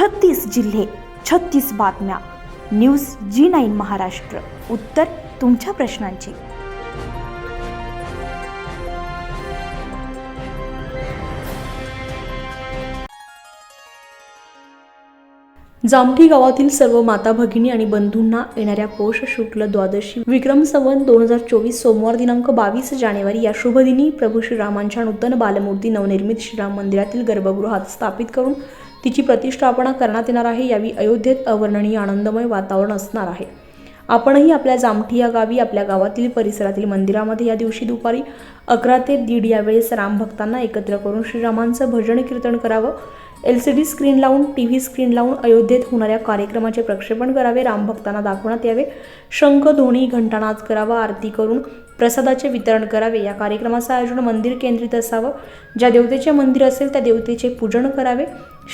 छत्तीस जिल्हे छत्तीस बातम्या. News G nine Maharashtra. उत्तर तुमच्या प्रश्नांची. जामठी गावातील सर्व माता भगिनी आणि बंधूंना येणाऱ्या पौष शुक्ल द्वादशी विक्रम संवत दोन हजार चोवीस सोमवार दिनांक बावीस जानेवारी या शुभदिनी प्रभू श्रीरामांच्या नूतन बालमूर्ती नवनिर्मित श्रीराम मंदिरातील गर्भगृहात स्थापित करून तिची प्रतिष्ठापना करण्यात येणार आहे यावेळी अयोध्येत अवर्णनीय आनंदमय वातावरण असणार आहे. आपणही आपल्या जामठी या गावी आपल्या गावातील परिसरातील मंदिरामध्ये या दिवशी दुपारी अकरा ते दीड या वेळेस रामभक्तांना एकत्र करून श्रीरामांचं भजन कीर्तन करावं. एल सी डी स्क्रीन लावून टी व्ही स्क्रीन लावून अयोध्येत होणाऱ्या कार्यक्रमाचे प्रक्षेपण करावे रामभक्तांना दाखवण्यात यावे. शंख ध्वनी घंटानाद करावा आरती करून प्रसादाचे वितरण करावे. या कार्यक्रमाचं आयोजन मंदिर केंद्रित असावं. ज्या देवतेचे मंदिर असेल त्या देवतेचे पूजन करावे.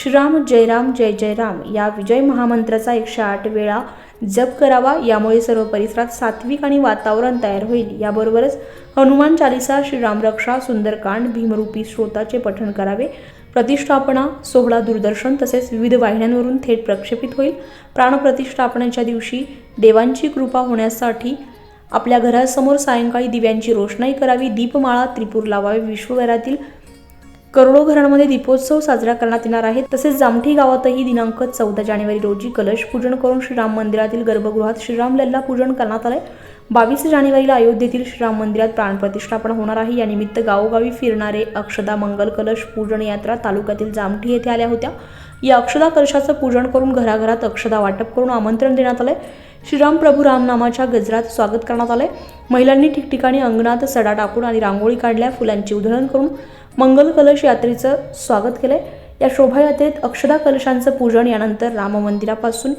श्रीराम जयराम जय जय राम या विजय महामंत्राचा एकशे आठ वेळा जप करावा. यामुळे सर्व परिसरात सात्विक आणि वातावरण तयार होईल. याबरोबरच हनुमान चालिसा श्रीराम रक्षा सुंदरकांड भीमरूपी श्रोताचे पठण करावे. प्रतिष्ठापना सोहळा दूरदर्शन तसेच विविध वाहिन्यांवरून थेट प्रक्षेपित होईल. प्राणप्रतिष्ठापनेच्या दिवशी देवांची कृपा होण्यासाठी आपल्या घरासमोर सायंकाळी दिव्यांची रोषणाई करावी. दीपमाळा त्रिपूर लावावे. विश्वभरातील करोडो घरांमध्ये दीपोत्सव साजरा करण्यात येणार आहे. तसेच जामठी गावातही दिनांक चौदा जानेवारी रोजी कलश पूजन करून श्रीराम मंदिरातील गर्भगृहात श्रीराम लल्ला पूजन करण्यात आलंय. बावीस जानेवारीला अयोध्येतील श्रीराम मंदिरात प्राणप्रतिष्ठापन होणार आहे. यानिमित्त गावोगावी फिरणारे अक्षदा मंगल कलश पूजन यात्रा तालुक्यातील जामठी येथे आल्या होत्या. या अक्षदा कलशाचं पूजन करून घराघरात अक्षदा वाटप करून आमंत्रण देण्यात आलंय. श्रीराम प्रभू रामनामाच्या गजरात स्वागत करण्यात आलंय. महिलांनी ठिकठिकाणी अंगणात सडा टाकून आणि रांगोळी काढल्या. फुलांची उधळण करून मंगल कलश यात्रेचं स्वागत केलंय. या शोभायात्रेत अक्षदा कलशांचं पूजन यानंतर राम मंदिरापासून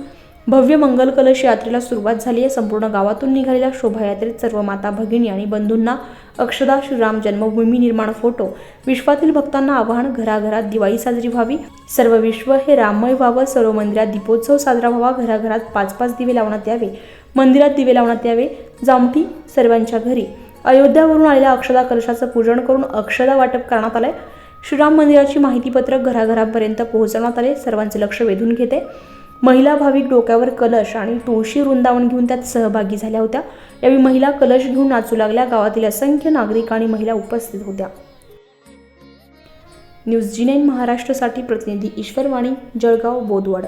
भव्य मंगल कलश यात्रेला सुरुवात झाली आहे. संपूर्ण गावातून निघालेल्या शोभायात्रेत सर्व माता भगिनी आणि बंधूंना अक्षदा श्रीराम जन्मभूमी निर्माण फोटो विश्वातील भक्तांना आवाहन घराघरात दिवाळी साजरी व्हावी. सर्व विश्व हे राममय व्हावं. सर्व मंदिरात दीपोत्सव साजरा व्हावा. घराघरात पाच पाच दिवे लावण्यात यावे. मंदिरात दिवे लावण्यात यावे. जामठी सर्वांच्या घरी. अयोध्यावरून आलेल्या अक्षदा कलशाचं पूजन करून अक्षदा वाटप करण्यात आलंय. श्रीराम मंदिराची माहितीपत्रक घराघरापर्यंत पोहोचवण्यात आले. सर्वांचे लक्ष वेधून घेते. महिला भाविक डोक्यावर कलश आणि तुळशी वृंदावन घेऊन त्यात सहभागी झाल्या होत्या. यावेळी महिला कलश घेऊन नाचू लागल्या. गावातील असंख्य नागरिक आणि महिला उपस्थित होत्या. न्यूज जी नाईन महाराष्ट्रासाठी प्रतिनिधी ईश्वरवाणी जळगाव बोदवाड